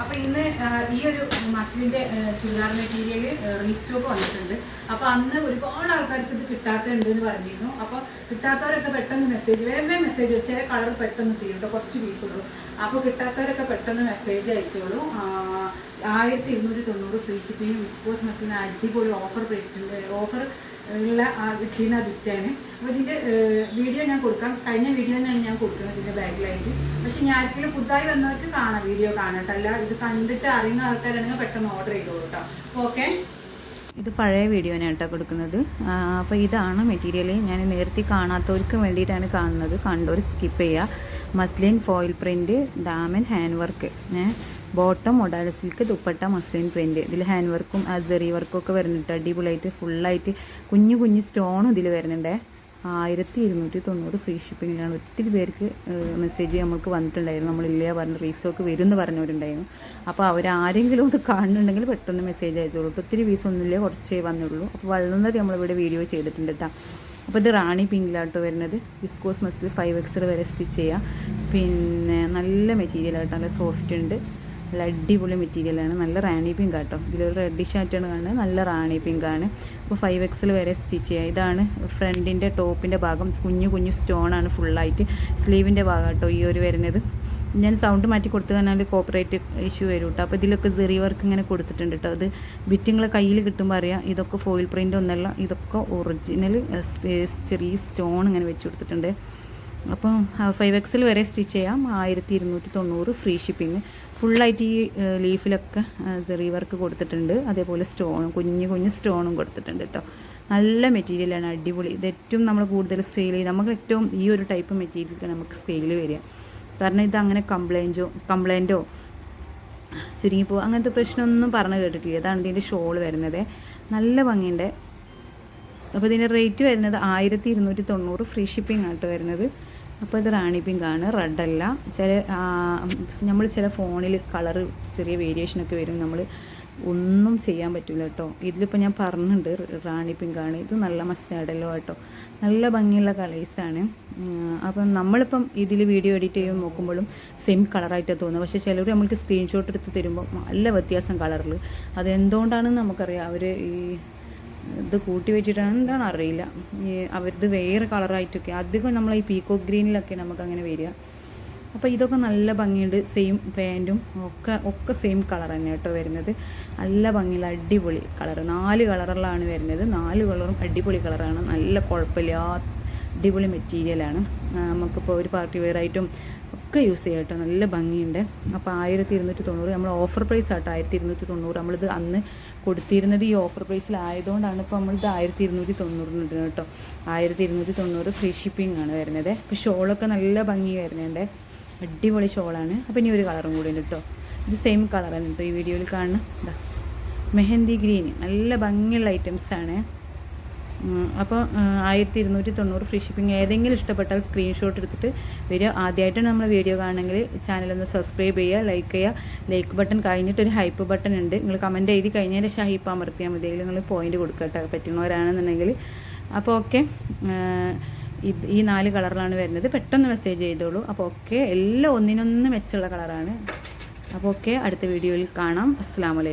അപ്പോൾ ഇന്ന് ഈ ഒരു മസിലിന്റെ ചുരിദാർ മെറ്റീരിയൽ റീസ്റ്റോക്ക് വന്നിട്ടുണ്ട്. അപ്പോൾ അന്ന് ഒരുപാട് ആൾക്കാർക്ക് ഇത് കിട്ടാത്തുണ്ട് എന്ന് പറഞ്ഞിരുന്നു. അപ്പോൾ കിട്ടാത്തവരൊക്കെ പെട്ടെന്ന് മെസ്സേജ് വേറെ മെസ്സേജ് ചില കളർ പെട്ടെന്ന് തീരും കുറച്ച് പീസുള്ളൂ അപ്പോൾ കിട്ടാത്തവരൊക്കെ പെട്ടെന്ന് മെസ്സേജ് അയച്ചോളൂ. ആയിരത്തി ഇരുന്നൂറ്റി തൊണ്ണൂറ് ഫ്രീ ഷിപ്പിംഗ് വിസ്കോസ് മസിലിന് അടിപൊളി ഓഫർ ഓഫർ ഉള്ള ആ കിട്ടുന്ന ബിറ്റാണ് അപ്പോൾ ഇതിന്റെ വീഡിയോ ഞാൻ കൊടുക്കാം. കഴിഞ്ഞ വീഡിയോ തന്നെയാണ് ഞാൻ കൊടുക്കുന്നത് ഇതിന്റെ ബാക്കിലായിട്ട് പക്ഷെ ഞാൻ ആർക്കെങ്കിലും പുതുതായി വന്നവർക്ക് കാണാം വീഡിയോ കാണട്ടെ അല്ല ഇത് കണ്ടിട്ട് അറിയുന്ന ആൾക്കാരാണെങ്കിൽ പെട്ടെന്ന് ഓർഡർ ചെയ്തോളൂ കേട്ടോ. ഓക്കെ ഇത് പഴയ വീഡിയോനാണ് കേട്ടോ കൊടുക്കുന്നത്. അപ്പോൾ ഇതാണ് മെറ്റീരിയൽ ഞാൻ നേരത്തെ കാണാത്തവർക്ക് വേണ്ടിയിട്ടാണ് കാണുന്നത്. കണ്ടവർ സ്കിപ്പ് ചെയ്യുക. Muslin foil print Daman hand work bottom modal silk dupatta muslin print ഇതിൽ ഹാൻഡ് വർക്കും ആ ജെറി വർക്കും ഒക്കെ വരുന്നുണ്ട്. അടിപൊളിയായിട്ട് ഫുള്ളായിട്ട് കുഞ്ഞു കുഞ്ഞു സ്റ്റോണും ഇതിൽ വരുന്നുണ്ട്. ആയിരത്തി ഇരുന്നൂറ്റി തൊണ്ണൂറ് ഫ്രീ ഷിപ്പിങ്ങിലാണ്. ഒത്തിരി പേർക്ക് മെസ്സേജ് നമുക്ക് വന്നിട്ടുണ്ടായിരുന്നു. നമ്മളില്ല പറഞ്ഞു റീസ്റ്റോക്ക് വരും എന്ന് പറഞ്ഞവരുണ്ടായിരുന്നു. അപ്പോൾ അവരാരെങ്കിലും ഒന്ന് കാണുന്നുണ്ടെങ്കിൽ പെട്ടെന്ന് മെസ്സേജ് അയച്ചോളൂ. ഒത്തിരി പീസ് ഒന്നുമില്ല കുറച്ചേ വന്നുള്ളൂ. അപ്പോൾ വളർന്നത് നമ്മളിവിടെ വീഡിയോ ചെയ്തിട്ടുണ്ട് കേട്ടോ അപ്പോൾ ഇത് റാണി പിങ്കിലാട്ടോ വരുന്നത്. വിസ്കോസ് മസിൽ ഫൈവ് എക്സൽ വരെ സ്റ്റിച്ച് ചെയ്യാം. പിന്നെ നല്ല മെറ്റീരിയൽ ആട്ടോ നല്ല സോഫ്റ്റ് ഉണ്ട്. നല്ല അടിപൊളി മെറ്റീരിയലാണ് നല്ല റാണി പിങ്ക് ആട്ടോ. ഇതിലൊരു റെഡിഷ് ആയിട്ടാണ് കാണുന്നത്. നല്ല റാണി പിങ്ക് ആണ്. അപ്പോൾ ഫൈവ് എക്സിൽ വരെ സ്റ്റിച്ച് ചെയ്യുക ഇതാണ് ഫ്രണ്ടിന്റെ ടോപ്പിന്റെ ഭാഗം. കുഞ്ഞു കുഞ്ഞു സ്റ്റോണാണ് ഫുള്ളായിട്ട് സ്ലീവിന്റെ ഭാഗം കേട്ടോ ഈ ഒരു വരുന്നത്. ഞാൻ സൗണ്ട് മാറ്റി കൊടുത്തു കഴിഞ്ഞാൽ കോപ്പറേറ്റ് ഇഷ്യൂ വരും കേട്ടോ അപ്പോൾ ഇതിലൊക്കെ സെറി വർക്ക് ഇങ്ങനെ കൊടുത്തിട്ടുണ്ട് കേട്ടോ അത് ബിറ്റിങ്ങളെ കയ്യിൽ കിട്ടുമ്പോൾ അറിയാം. ഇതൊക്കെ ഫോയിൽ പ്രിന്റ് ഒന്നല്ല. ഇതൊക്കെ ഒറിജിനൽ ചെറിയ സ്റ്റോൺ ഇങ്ങനെ വെച്ച് കൊടുത്തിട്ടുണ്ട്. അപ്പം ഫൈവ് എക്സിൽ വരെ സ്റ്റിച്ച് ചെയ്യാം. ആയിരത്തി ഇരുന്നൂറ്റി തൊണ്ണൂറ് ഫ്രീ ഷിപ്പിംഗ് ഫുള്ളായിട്ട് ഈ ലീഫിലൊക്കെ സെറി വർക്ക് കൊടുത്തിട്ടുണ്ട്. അതേപോലെ സ്റ്റോണും കുഞ്ഞു കുഞ്ഞു സ്റ്റോണും കൊടുത്തിട്ടുണ്ട് കേട്ടോ നല്ല മെറ്റീരിയലാണ് അടിപൊളി. ഇത് ഏറ്റവും നമ്മൾ കൂടുതൽ സെയിൽ ചെയ്യും നമുക്ക് ഏറ്റവും ഈ ഒരു ടൈപ്പ് മെറ്റീരിയൽ നമുക്ക് സെയിൽ വരിക. കാരണം ഇത് അങ്ങനെ കംപ്ലൈന്റോ കംപ്ലൈന്റോ ചുരുങ്ങിപ്പോ അങ്ങനത്തെ പ്രശ്നമൊന്നും പറഞ്ഞു കേട്ടിട്ടില്ല. അതാണ് ഇതിന്റെ ഷോൾ വരുന്നത്. നല്ല ഭംഗിയുണ്ട്. അപ്പോൾ ഇതിന്റെ റേറ്റ് വരുന്നത് ആയിരത്തി ഇരുന്നൂറ്റി തൊണ്ണൂറ് ഫ്രീ ഷിപ്പിംഗ് ആയിട്ട് വരുന്നത്. അപ്പോൾ ഇത് റാണി പിങ്കാണ് ആണ്. റെഡ് അല്ല. ചില നമ്മൾ ചില ഫോണിൽ കളർ ചെറിയ വേരിയേഷനൊക്കെ വരും. നമ്മൾ ഒന്നും ചെയ്യാൻ പറ്റില്ല കേട്ടോ. ഇതിലിപ്പോൾ ഞാൻ പറഞ്ഞിട്ടുണ്ട് റാണി പിങ്കാണ് ഇത് നല്ല മസ്റ്റാർഡല്ലോ കേട്ടോ നല്ല ഭംഗിയുള്ള കളേഴ്സാണ് അപ്പം നമ്മളിപ്പം ഇതിൽ വീഡിയോ എഡിറ്റ് ചെയ്യുമ്പോൾ നോക്കുമ്പോഴും സെയിം കളറായിട്ടാണ് തോന്നുന്നത്. പക്ഷേ ചിലർ നമ്മൾക്ക് സ്ക്രീൻഷോട്ട് എടുത്ത് തരുമ്പോൾ നല്ല വ്യത്യാസം കളറിൽ അതെന്തുകൊണ്ടാണെന്ന് നമുക്കറിയാം. അവർ ഈ ഇത് കൂട്ടി വെച്ചിട്ടാണ് എന്താണ് അറിയില്ല. അവരത് വേറെ കളറായിട്ടൊക്കെ. അധികം നമ്മൾ ഈ പീക്കോ ഗ്രീനിലൊക്കെ നമുക്ക് അങ്ങനെ വരിക. അപ്പോൾ ഇതൊക്കെ നല്ല ഭംഗിയുണ്ട്. സെയിം പാന്റും ഒക്കെ ഒക്കെ സെയിം കളർ തന്നെ കേട്ടോ വരുന്നത്. നല്ല ഭംഗിയുള്ള അടിപൊളി കളർ നാല് കളറുകളാണ് വരുന്നത്. നാല് കളറും അടിപൊളി കളറാണ് നല്ല കുഴപ്പമില്ലാത്ത അടിപൊളി മെറ്റീരിയലാണ് നമുക്കിപ്പോൾ ഒരു പാർട്ടി വെയർ ആയിട്ടും ഒക്കെ യൂസ് ചെയ്യാം കേട്ടോ. നല്ല ഭംഗിയുണ്ട്. അപ്പോൾ ആയിരത്തി ഇരുന്നൂറ്റി തൊണ്ണൂറ് നമ്മൾ ഓഫർ പ്രൈസ് ആട്ടോ. ആയിരത്തി ഇരുന്നൂറ്റി തൊണ്ണൂറ് നമ്മളിത് അന്ന് കൊടുത്തിരുന്നത് ഈ ഓഫർ പ്രൈസിലായതുകൊണ്ടാണ് ഇപ്പോൾ നമ്മളിത് ആയിരത്തി ഇരുന്നൂറ്റി തൊണ്ണൂറിന് ഇടുന്നത് കേട്ടോ. ആയിരത്തി ഇരുന്നൂറ്റി തൊണ്ണൂറ് ഫ്രീ ഷിപ്പിംഗ് ആണ് വരുന്നത്. അപ്പോൾ ഷോളൊക്കെ നല്ല ഭംഗി വരുന്നുണ്ട്. അടിപൊളി ഷോളാണ് അപ്പോൾ ഇനി ഒരു കളറും കൂടി ഉണ്ട് കേട്ടോ. ഇത് സെയിം കളറാണ് കേട്ടോ ഈ വീഡിയോയിൽ കാണുന്ന മെഹന്തി ഗ്രീൻ. നല്ല ഭംഗിയുള്ള ഐറ്റംസ് ആണ്. അപ്പോൾ ആയിരത്തി ഇരുന്നൂറ്റി തൊണ്ണൂറ് ഫ്രീ ഷിപ്പിംഗ് ഏതെങ്കിലും ഇഷ്ടപ്പെട്ടാൽ സ്ക്രീൻഷോട്ട് എടുത്തിട്ട് വരിക. ആദ്യമായിട്ടാണ് നമ്മൾ വീഡിയോ കാണണമെങ്കിൽ ചാനലൊന്ന് സബ്സ്ക്രൈബ് ചെയ്യുക ലൈക്ക് ചെയ്യുക. ലൈക്ക് ബട്ടൺ കഴിഞ്ഞിട്ട് ഒരു ഹൈപ്പ് ബട്ടൺ ഉണ്ട്. നിങ്ങൾ കമന്റ് എഴുതി കഴിഞ്ഞാൽ ശേഷം ഹൈപ്പ് അമർത്തിയാൽ മതി. നിങ്ങൾ പോയിന്റ് കൊടുക്കട്ടെ പറ്റുന്നവരാണെന്നുണ്ടെങ്കിൽ. അപ്പോൾ ഓക്കെ ഇത് ഈ നാല് കളറിലാണ് വരുന്നത്. പെട്ടെന്ന് മെസ്സേജ് ചെയ്തോളൂ. അപ്പോൾ ഓക്കെ എല്ലാം ഒന്നിനൊന്ന് മെച്ചമുള്ള കളറാണ് അപ്പോൾ ഓക്കെ അടുത്ത വീഡിയോയിൽ കാണാം. അസ്സാം വലൈക്കും